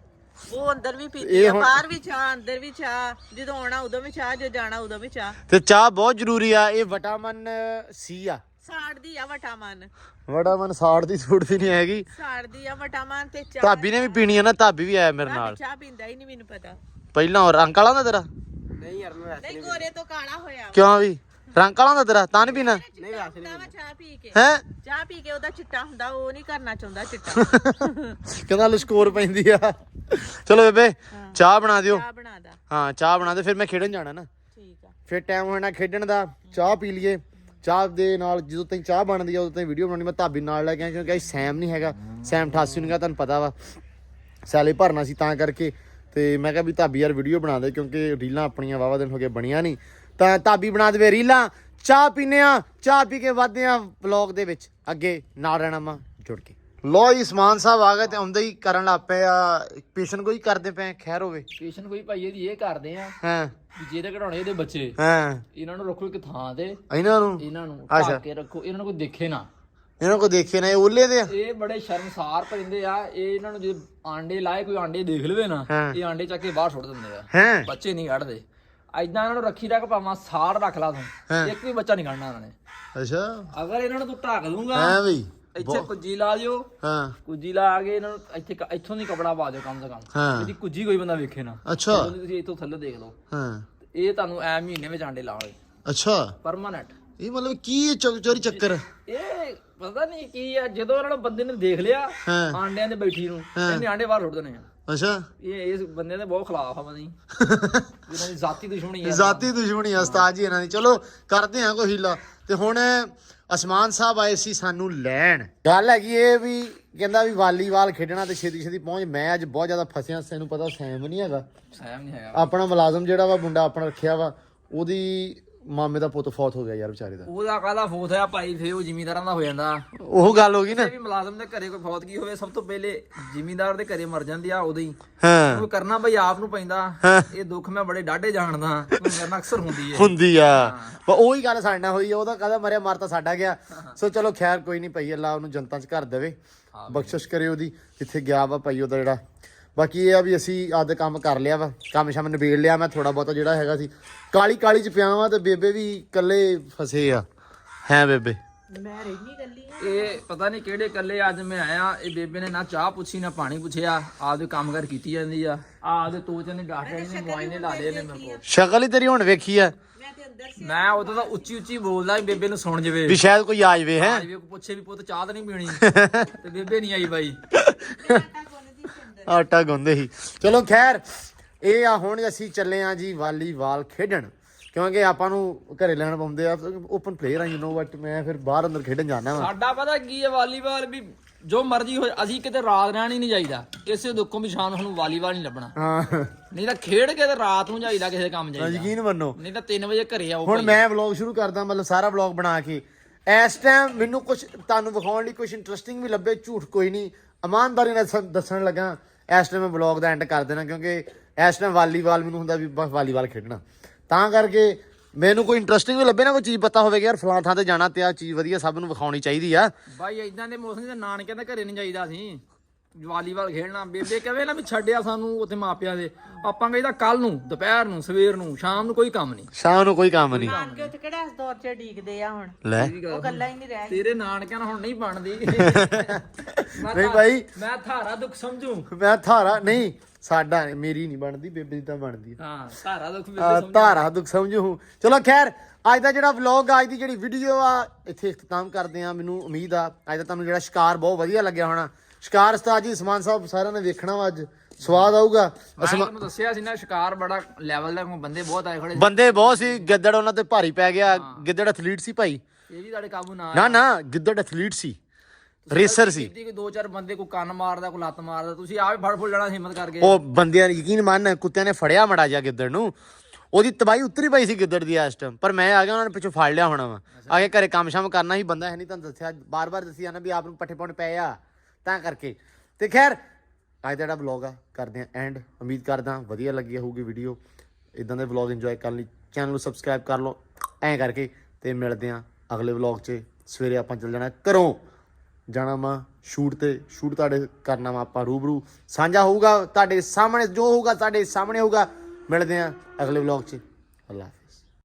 ਉਹ ਅੰਦਰ ਵੀ ਪੀਤੀ ਇਹ ਆ ਹੁਣ- ਬਾਹਰ ਵੀ ਚਾਹ ਅੰਦਰ ਵੀ ਚਾਹ ਜਦੋਂ ਆਉਣਾ ਉਦੋਂ ਵੀ ਚਾਹ ਜਦੋਂ ਜਾਣਾ ਉਦੋਂ ਵੀ ਚਾਹ। ਤੇ ਚਾਹ ਬਹੁਤ ਜ਼ਰੂਰੀ ਆ ਇਹ ਵਿਟਾਮਿਨ ਸੀ ਆ। ਸਾੜਦੀ ਆ ਵਟਾਮਨ। ਵਿਟਾਮਿਨ ਸਾੜ ਦੀ ਸੂਟ ਦੀ ਨਹੀਂ ਹੈਗੀ। ਸਾੜਦੀ ਆ ਵਟਾਮਨ ਤੇ ਚਾਹ ਧਾਬੀ ਨੇ ਵੀ ਪੀਣੀ ਆ ਨਾ ਧਾਬੀ ਵੀ ਆਇਆ ਮੇਰੇ ਭਾਬੀ ਨਾਲ। ਚਾਹ ਪੀਂਦਾ ਹੀ ਨਹੀਂ ਮੈਨੂੰ ਪਤਾ। ਪਹਿਲਾਂ ਉਹ ਰੰਗ ਕਾਲਾ ਹੁੰਦਾ ਤੇਰਾ? ਨਹੀਂ ਯਾਰ ਮੈਂ ਵੈਸੇ ਨਹੀਂ ਗੋਰੇ ਤੋਂ ਕਾਲਾ ਹੋਇਆ ਵਾ। ਕਿਉਂ ਵੀ? ਰੰਗ ਕਾਲਾ ਹੁੰਦਾ ਤੇਰਾ ਤਾਂ ਨਹੀਂ ਪੀਣਾ? ਨਹੀਂ ਵੈਸੇ ਨਹੀਂ ਚਾਹ ਪੀ ਕੇ। ਹੈ? ਚਾਹ ਪੀ ਕੇ ਉਹਦਾ ਚਿੱਟਾ ਹੁੰਦਾ ਉਹ ਨਹੀਂ ਕਰਨਾ ਚਾਹੁੰਦਾ ਚਿੱਟਾ। ਕਹਿੰਦਾ ਲਸ਼ਕੋਰ ਪੈਂਦੀ ਆ। ਚਲੋ ਬੇਬੇ ਚਾਹ ਬਣਾ ਦਿਓ। ਚਾਹ ਬਣਾ ਦਾ। ਹਾਂ ਚਾਹ ਬਣਾ ਦੇ ਫਿਰ ਮੈਂ ਖੇਡਣ ਜਾਣਾ ਨਾ। ਠੀਕ ਆ। ਫਿਰ ਟਾਈਮ ਹੋਣਾ ਖੇਡਣ ਦਾ ਚਾਹ ਪੀ ਲਈਏ। ਚਾਹ ਦੇ ਨਾਲ ਜਦੋਂ ਤਾਈਂ ਚਾਹ ਬਣਦੀ ਆ ਉਦੋਂ ਤਾਈਂ ਵੀਡੀਓ ਬਣਾਉਣੀ। ਮੈਂ ਧਾਬੀ ਨਾਲ ਲੈ ਕੇ ਆਇਆ ਕਿਉਂਕਿ ਸੈਮ ਨਹੀਂ ਹੈਗਾ। ਸੈਮ 88 ਨੂੰ ਤੁਹਾਨੂੰ ਪਤਾ ਵਾ ਸੈਲੇ ਭਰਨਾ ਸੀ ਤਾਂ ਕਰਕੇ। ਤੇ ਮੈਂ ਕਿਹਾ ਵੀ ਧਾਬੀ ਯਾਰ ਵੀਡੀਓ ਬਣਾ ਦੇ ਕਿਉਂਕਿ ਰੀਲਾਂ ਆਪਣੀਆਂ ਵਾਵਾ ਦਿਨ ਹੋ ਗਏ ਬਣੀਆਂ ਨਹੀਂ ਤਾਂ ਧਾਬੀ ਬਣਾ ਦੇਵੇ ਰੀਲਾਂ ਚਾਹ ਪੀਨੇ ਆ ਚਾਹ ਪੀ ਕੇ ਵਧਦੇ ਆ ਵਲੌਗ ਦੇ ਵਿੱਚ। ਅੱਗੇ ਨਾਲ ਰਹਿਣਾ ਮਾ ਜੁੜ ਕੇ। ਲੋ ਜੀ ਸਮਾਨ ਸਾਹਿਬ ਆ ਗਏ ਤੇ ਆਉਂਦੇ ਹੀ ਕਰਨ ਲੱਗ ਪਏ ਆ। ਪੇਸ਼ਨ ਕੋਈ ਕਰਦੇ ਪਏ ਖੈਰ ਹੋਵੇ। ਪੇਸ਼ੈਂਟ ਕੋਈ ਭਾਈ ਇਹਦੀ ਇਹ ਕਰਦੇ ਆ ਹਾਂ। ਵੀ ਜਿਹਦੇ ਘਟਾਉਣੇ ਇਹਦੇ ਬੱਚੇ। ਹਾਂ। ਇਹਨਾਂ ਨੂੰ ਰੱਖੋ ਇੱਕ ਥਾਂ ਤੇ। ਇਹਨਾਂ ਨੂੰ? ਇਹਨਾਂ ਨੂੰ ਅੱਛਾ। ਢੱਕ ਕੇ ਰੱਖੋ। ਇਹਨਾਂ ਨੂੰ ਕੋਈ ਦੇਖੇ ਨਾ। ਇਹਨਾਂ ਕੋ ਦੇਖੇ ਨਾ ਇਹ ਓਲੇ ਦੇ ਆ? ਇਹ ਬੜੇ ਸ਼ਰਮਸਾਰ ਪਰਿੰਦੇ ਆ। ਇਹ ਇਹਨਾਂ ਨੂੰ ਜੇ ਆਂਡੇ ਲਾਏ ਕੋਈ ਆਂਡੇ ਦੇਖ ਲਵੇ ਨਾ ਹਾਂ। ਇਹ ਆਂਡੇ ਚੱਕ ਕੇ ਬਾਹਰ ਸੁੱਟ ਦਿੰਦੇ ਆ। ਹੈ। ਬੱਚੇ ਨਹੀਂ ਕੱਢਦੇ। ਐਦਾਂ ਇਹਨਾਂ ਨੂੰ ਰੱਖੀ ਰੱਖ ਭਾਵਾਂ ਸਾਰ ਰੱਖ ਲਾ। ਤੂੰ। ਇੱਕ ਵੀ ਬੱਚਾ ਨਹੀਂ ਕੱਢਣਾ ਇਹਨਾਂ ਨੇ। ਅੱਛਾ। ਅਗਰ ਇਹਨਾਂ ਨੂੰ ਤੂੰ ਢੱਕ ਦੂੰਗਾ ਹਾਂ ਬਈ ਇੱਥੇ ਕੁੱਜੀ ਲਾ ਦਿਓ। ਹਾਂ। ਕੁੱਜੀ ਲਾ ਕੇ ਇਹਨਾਂ ਨੂੰ ਇੱਥੇ ਇੱਥੋਂ ਦੀ ਕਪੜਾ ਪਾ ਦਿਓ ਕਮ ਸੇ ਕਮ। ਇਹਦੀ ਕੁੱਜੀ ਕੋਈ ਬੰਦਾ ਵੇਖੇ ਨਾ। ਅੱਛਾ। ਤੁਸੀਂ ਇੱਥੋਂ ਥੱਲੇ ਦੇਖ ਲਓ। ਹਾਂ। ਇਹ ਤੁਹਾਨੂੰ ਐ ਮਹੀਨੇ ਵਿੱਚ ਆਂਡੇ ਲਾਉਣਗੇ। ਅੱਛਾ। ਪਰਮਾਨੈਂਟ ਇਹ ਮਤਲਬ ਕੀ ਚੋਰੀ ਚੱਕਰ? ਇਹ ਪਤਾ ਨਹੀਂ ਕੀ ਆ ਜਦੋਂ ਇਹਨਾਂ ਨੂੰ ਬੰਦੇ ਨੇ ਦੇਖ ਲਿਆ ਆਂਡਿਆਂ ਦੇ ਬੈਠੀ ਨੂੰ ਇਹਨੇ ਆਂਡੇ ਬਾਹਰ ਸੁੱਟ ਦੇਣੇ ਆ। ਅੱਛਾ? ਇਹ ਇਸ ਬੰਦੇ ਦੇ ਬਹੁਤ ਖਿਲਾਫ ਆ ਬਣੀ ਇਹਨਾਂ ਦੀ ਜ਼ਾਤੀ ਦੁਸ਼ਮਣੀ ਆ। ਜ਼ਾਤੀ ਦੁਸ਼ਮਣੀ ਆ ਉਸਤਾਦ ਜੀ ਇਹਨਾਂ ਦੀ। ਚਲੋ ਕਰਦੇ ਆ ਕੋਈ ਹੀਲਾ। ਤੇ ਹੁਣ ਅਸਮਾਨ ਸਾਹਿਬ ਆਏ ਸੀ ਸਾਨੂੰ ਲੈਣ। ਗੱਲ ਹੈਗੀ ਇਹ ਵੀ ਕਹਿੰਦਾ ਵੀ ਵਾਲੀਬਾਲ ਖੇਡਣਾ ਤੇ ਛੇਤੀ ਛੇਤੀ ਪਹੁੰਚ। ਮੈਂ ਅੱਜ ਬਹੁਤ ਜ਼ਿਆਦਾ ਫਸਿਆ ਤੈਨੂੰ ਪਤਾ ਸੈਮ ਨਹੀਂ ਹੈਗਾ। ਸਹਿਮ ਨਹੀਂ ਹੈਗਾ। ਆਪਣਾ ਮੁਲਾਜ਼ਮ ਜਿਹੜਾ ਵਾ ਮੁੰਡਾ ਆਪਣਾ ਰੱਖਿਆ ਵਾ ਉਹਦੀ ਮਾਮੇ ਦਾ ਪੁੱਤ ਫੌਤ ਹੋ ਗਿਆ ਯਾਰ ਵਿਚਾਰੇ ਦਾ। ਉਹਦਾ ਕਾਹਦਾ ਫੋਤ ਹੈ ਭਾਈ ਫੇ ਉਹ ਜ਼ਿਮੀਂਦਾਰਾਂ ਦਾ ਹੋ ਜਾਂਦਾ। ਉਹ ਗੱਲ ਹੋ ਗਈ ਨਾ। ਕਿਸੇ ਵੀ ਮੁਲਾਜ਼ਮ ਦੇ ਘਰੇ ਕੋਈ ਫੌਤਗੀ ਹੋਵੇ? ਸਭ ਤੋਂ ਪਹਿਲੇ ਜ਼ਿਮੀਂਦਾਰ ਦੇ ਘਰੇ ਮਰ ਜਾਂਦੀ ਆ ਉਦੋਂ ਹੀ। ਹਾਂ ਉਹ ਕਰਨਾ ਬਈ ਆਪ ਨੂੰ ਪੈਂਦਾ। ਇਹ ਦੁੱਖ ਮੈਂ ਬੜੇ ਡਾਢੇ ਜਾਣਦਾ। ਮੇਰੇ ਨਾਲ ਅਕਸਰ ਹੁੰਦੀ ਹੈ ਹੁੰਦੀ ਆ। ਪਰ ਉਹੀ ਗੱਲ ਸਾਡੇ ਨਾਲ ਹੋਈ ਆ ਉਹਦਾ ਕਹਦਾ ਮਰਿਆ ਮਰ ਤਾਂ ਸਾਡਾ ਗਿਆ। ਸੋ ਚਲੋ ਖੈਰ ਕੋਈ ਨਹੀਂ ਭਾਈ ਅੱਲਾ ਉਹਨੂੰ ਜਨਤਾ 'ਚ ਘਰ ਦੇਵੇ। ਬਖਸ਼ਿਸ਼ ਕਰੇ ਉਹਦੀ। ਜਿੱਥੇ ਗਿਆ ਵਾ ਭਾਈ ਉਹਦਾ ਜਿਹੜਾ ਬਾਕੀ ਇਹ ਆ ਵੀ ਅਸੀਂ ਆਪਦੇ ਕੰਮ ਕਰ ਲਿਆ ਵਾ ਕੰਮ ਸ਼ਾਮ ਨਿਬੇੜ ਲਿਆ ਮੈਂ ਥੋੜਾ ਬਹੁਤਾ ਜਿਹੜਾ ਹੈਗਾ ਸੀ। ਕਾਲੀ ਕਾਲੀ 'ਚ ਪਿਆ ਵਾਂ ਤੇ ਬੇਬੇ ਵੀ ਇਕੱਲੇ ਫਸੇ ਆ। ਹੈ ਬੇਬੇ? ਮੈਂ ਰਹਿਣੀ ਗੱਲੀ ਆ। ਇਹ ਪਤਾ ਨਹੀਂ ਕਿਹੜੇ ਕੱਲੇ ਅੱਜ ਮੈਂ ਆਇਆ ਇਹ ਬੇਬੇ ਨੇ ਨਾ ਚਾਹ ਪੁੱਛੀ ਨਾ ਪਾਣੀ ਪੁੱਛਿਆ ਆਪਦੇ ਕੰਮ ਕਰ ਕੀਤੀ ਜਾਂਦੀ ਆ। ਆਪਦੇ ਤੋਚੇ ਨੇ ਡਾਕਟਰ ਨੇ ਮੁਆਇਨੇ ਲਾ ਲਏ ਨੇ ਮੇਰੇ ਕੋਲ। ਸ਼ਕਲ ਹੀ ਤੇਰੀ ਹੁਣ ਵੇਖੀ ਆ। ਮੈਂ ਤੇ ਅੰਦਰ ਸੀ। ਮੈਂ ਉਦੋਂ ਤਾਂ ਉੱਚੀ ਉੱਚੀ ਬੋਲਦਾ ਬੇਬੇ ਨੂੰ ਸੁਣ ਜਵੇ। ਵੀ ਸ਼ਾਇਦ ਕੋਈ ਆ ਜਾਵੇ ਹੈ? ਪੁੱਛੇ ਵੀ ਪੁੱਤ ਚਾਹ ਤਾਂ ਨਹੀਂ ਪੀਣੀ। ਤੇ ਬੇਬੇ ਨਹੀਂ ਆਈ ਬਾਈ। ਆਟਾ ਗੁੰਦੇ ਸੀ। ਚਲੋ ਖੈਰ ਇਹ ਆ ਹੁਣ ਅਸੀਂ ਚੱਲੇ ਆ ਜੀ ਵਾਲੀਬਾਲ ਖੇਡਣ। ਕਿਉਂਕਿ ਆਪਾਂ ਨੂੰ ਘਰੇ ਲੈਣ ਪਾਉਂਦੇ ਆ ਓਪਨ ਪਲੇਅਰ ਆ ਯੂ نو ਬਟ ਮੈਂ ਫਿਰ ਬਾਹਰ ਅੰਦਰ ਖੇਡਣ ਜਾਣਾ ਵਾ। ਸਾਡਾ ਪਤਾ ਕੀ ਹੈ ਵਾਲੀਬਾਲ ਵੀ ਜੋ ਮਰਜ਼ੀ ਹੋ ਅਸੀਂ ਕਿਤੇ ਰਾਤ ਰਹਿਣ ਹੀ ਨਹੀਂ ਜਾਈਦਾ। ਇਸੇ ਦੁੱਖੋਂ ਵੀ ਸ਼ਾਮ ਨੂੰ ਵਾਲੀਬਾਲ ਨਹੀਂ ਲੱਭਣਾ। ਹਾਂ। ਨਹੀਂ ਤਾਂ ਖੇਡ ਕੇ ਤੇ ਰਾਤ ਨੂੰ ਜਾਈਦਾ ਕਿਸੇ ਕੰਮ ਜਾਈਦਾ। ਯਕੀਨ ਮੰਨੋ। ਨਹੀਂ ਤਾਂ 3 ਵਜੇ ਘਰੇ ਆਓ ਹੁਣ ਮੈਂ ਵਲੌਗ ਸ਼ੁਰੂ ਕਰਦਾ ਮਤਲਬ ਸਾਰਾ ਵਲੌਗ ਬਣਾ ਕੇ। ਇਸ ਟਾਈਮ ਮੈਨੂੰ ਕੁਝ ਤੁਹਾਨੂੰ ਵਿਖਾਉਣ ਲਈ ਕੁਝ ਇੰਟਰਸਟਿੰਗ ਵੀ ਲੱਭੇ ਝੂਠ ਕੋਈ ਨਹੀਂ। ਇਮਾਨਦਾਰੀ ਨਾਲ ਦੱਸਣ ਲੱਗਾ। ਇਸ ਟਾਈਮ ਮੈਂ ਵਲੌਗ ਦਾ ਐਂਡ ਕਰ ਦੇਣਾ ਕਿਉਂਕਿ ਇਸ ਟਾਈਮ ਵਾਲੀਬਾਲ ਮੈਨੂੰ ਹੁੰਦਾ ਵੀ ਬਸ ਵਾਲੀਬਾਲ ਖੇਡਣਾ। ਤਾਂ ਕਰਕੇ ਮੈਨੂੰ ਕੋਈ ਇੰਟਰਸਟਿੰਗ ਵੀ ਲੱਭੇ ਨਾ ਕੋਈ ਚੀਜ਼ ਪਤਾ ਹੋਵੇ ਕਿ ਯਾਰ ਫਲਾਂ ਥਾਂ ਤੇ ਜਾਣਾ ਤੇ ਆ ਚੀਜ਼ ਵਧੀਆ ਸਭ ਨੂੰ ਵਿਖਾਉਣੀ ਚਾਹੀਦੀ ਆ। ਬਾਈ ਇਦਾਂ ਦੇ ਮੌਸਮ 'ਚ ਨਾਨਕਿਆਂ ਦੇ ਘਰੇ ਨਹੀਂ ਜਾਈਦਾ ਅਸੀਂ। ਵਾਲੀਬਾਲ ਖੇਡਣਾ ਬੇਬੇ ਕਹਵੇ ਨਾ ਵੀ ਛੱਡਿਆ ਸਾਨੂੰ ਉੱਥੇ ਮਾਪਿਆਂ ਦੇ। ਆਪਾਂ ਕਹਿੰਦਾ ਕੱਲ ਨੂੰ ਦੁਪਹਿਰ ਨੂੰ ਸਵੇਰ ਨੂੰ ਸ਼ਾਮ ਨੂੰ ਕੋਈ ਕੰਮ ਨਹੀਂ। ਸ਼ਾਮ ਨੂੰ ਕੋਈ ਕੰਮ ਨਹੀਂ। ਉੱਥੇ ਕਿਹੜਾ ਇਸ ਦੌਰ 'ਚ ਡੀਕਦੇ ਆ ਹੁਣ? ਲੈ। ਉਹ ਗੱਲਾਂ ਹੀ ਨਹੀਂ ਰਹਿ ਤੇਰੇ ਨਾਨਕਿਆਂ ਨਾਲ ਹੁਣ ਨਹੀਂ ਬਣਦੀ। ਮੈਂ ਨਹੀਂ ਭਾਈ। ਮੈਂ ਥਾਰਾ ਦੁੱਖ ਸਮਝੂ। ਮੈਂ ਥਾਰਾ ਨਹੀਂ ਸਾਡਾ ਮੇਰੀ ਨਹੀਂ ਬਣਦੀ ਬੇਬੇ ਦੀ ਤਾਂ ਬਣਦੀ। ਹਾਂ ਧਾਰਾ ਦੁੱਖ ਵੀ ਆ, ਧਾਰਾ ਦੁੱਖ ਸਮਝੂ। ਚਲੋ ਖੈਰ ਅੱਜ ਦਾ ਜਿਹੜਾ ਵਲੌਗ ਅੱਜ ਦੀ ਜਿਹੜੀ ਵੀਡੀਓ ਆ ਇੱਥੇ ਇਖਤਤਾਮ ਕਰਦੇ ਆ ਮੈਨੂੰ ਉਮੀਦ ਆ ਅੱਜ ਦਾ ਤੁਹਾਨੂੰ ਜਿਹੜਾ ਸ਼ਿਕਾਰ ਬਹੁਤ ਵਧੀਆ ਲੱਗਿਆ ਹੋਣਾ। ਸ਼ਿਕਾਰ ਉਸਤਾਦ ਜੀ ਸਮਾਨ ਸਾਹਿਬ ਸਾਰਿਆਂ ਨੇ ਵੇਖਣਾ ਵਾ ਅੱਜ। ਸਵਾਦ ਆਊਗਾ। ਮੈਂ ਤੁਹਾਨੂੰ ਦੱਸਿਆ ਸੀ ਨਾ ਸ਼ਿਕਾਰ ਬੜਾ ਲੈਵਲ ਦਾ ਬੰਦੇ ਬਹੁਤ ਆਏ ਖੜੇ ਸੀ। ਬੰਦੇ ਬਹੁਤ ਸੀ ਗਿੱਦੜ ਉਹਨਾਂ ਤੇ ਭਾਰੀ ਪੈ ਗਿਆ। ਗਿੱਦੜ ਐਥਲੀਟ ਸੀ ਭਾਈ। ਇਹ ਵੀ ਤੁਹਾਡੇ ਕਾਬੂ ਨਾ ਨਾ ਨਾ ਗਿੱਦੜ ਐਥਲੀਟ ਸੀ। ਰੇਸਰ ਸੀ। ਕੀਤੀ ਕੋਈ ਦੋ ਚਾਰ ਬੰਦੇ ਕੋਈ ਕੰਨ ਮਾਰਦਾ ਕੋਈ ਲੱਤ ਮਾਰਦਾ ਤੁਸੀਂ ਆਪ ਹੀ ਫੜ ਫੁੱਲ ਲੈਣਾ ਹਿੰਮਤ ਕਰਕੇ। ਉਹ ਬੰਦਿਆਂ ਨੇ ਯਕੀਨ ਮੰਨ ਕੁੱਤਿਆਂ ਨੇ ਫੜਿਆ ਮੜਾ ਜਾ ਗਿੱਦੜ ਨੂੰ। ਉਹਦੀ ਤਬਾਈ ਉਤਰੀ ਪਈ ਸੀ ਗਿੱਦੜ ਦੀ ਇਸ ਟਾਈਮ ਪਰ ਮੈਂ ਆ ਗਿਆ ਉਹਨਾਂ ਨੇ ਪਿੱਛੋਂ ਫੜ ਲਿਆ ਹੋਣਾ ਵਾ। ਆ ਕੇ ਘਰੇ ਕੰਮ ਸ਼ਾਮ ਕਰਨਾ ਸੀ ਬੰਦਾ ਹੈ ਨਹੀਂ ਤੁਹਾਨੂੰ ਦੱਸਿਆ ਬਾਰ-ਬਾਰ ਦੱਸੀ ਜਾਣਾ ਵੀ ਆਪ ਨੂੰ ਪੱਠੇ ਪਾਉਣੇ ਪਏ ਆ। ਤਾਂ ਕਰਕੇ। ਤੇ ਖੈਰ, ਅੱਜ ਦਾ ਜਿਹੜਾ ਵਲੌਗ ਆ, ਕਰਦੇ ਆ ਐਂਡ ਉਮੀਦ ਕਰਦਾ ਵਧੀਆ ਲੱਗੀ ਹੋਊਗੀ ਵੀਡੀਓ ਇਦਾਂ ਦੇ ਵਲੌਗ ਇੰਜੋਏ ਕਰਨ ਲਈ ਚੈਨਲ ਨੂੰ ਸਬਸਕ੍ਰਾਈਬ ਕਰ ਲਓ। ਐਂ ਕਰਕੇ ਤੇ ਮਿਲਦੇ ਆ ਅਗਲੇ ਵਲੌਗ 'ਚ। ਸਵੇਰੇ ਆਪਾਂ ਚੱਲ ਜਾਣਾ ਘਰੋਂ। ਜਾਣਾ ਵਾ ਸ਼ੂਟ ਤੇ। ਸ਼ੂਟ ਤੁਹਾਡੇ ਕਰਨਾ ਵਾ ਆਪਾਂ ਰੂਬਰੂ। ਸਾਂਝਾ ਹੋਊਗਾ ਤੁਹਾਡੇ ਸਾਹਮਣੇ, ਜੋ ਹੋਊਗਾ ਤੁਹਾਡੇ ਸਾਹਮਣੇ ਹੋਊਗਾ। ਮਿਲਦੇ ਆ ਅਗਲੇ ਵਲੌਗ 'ਚ। ਅੱਲਾ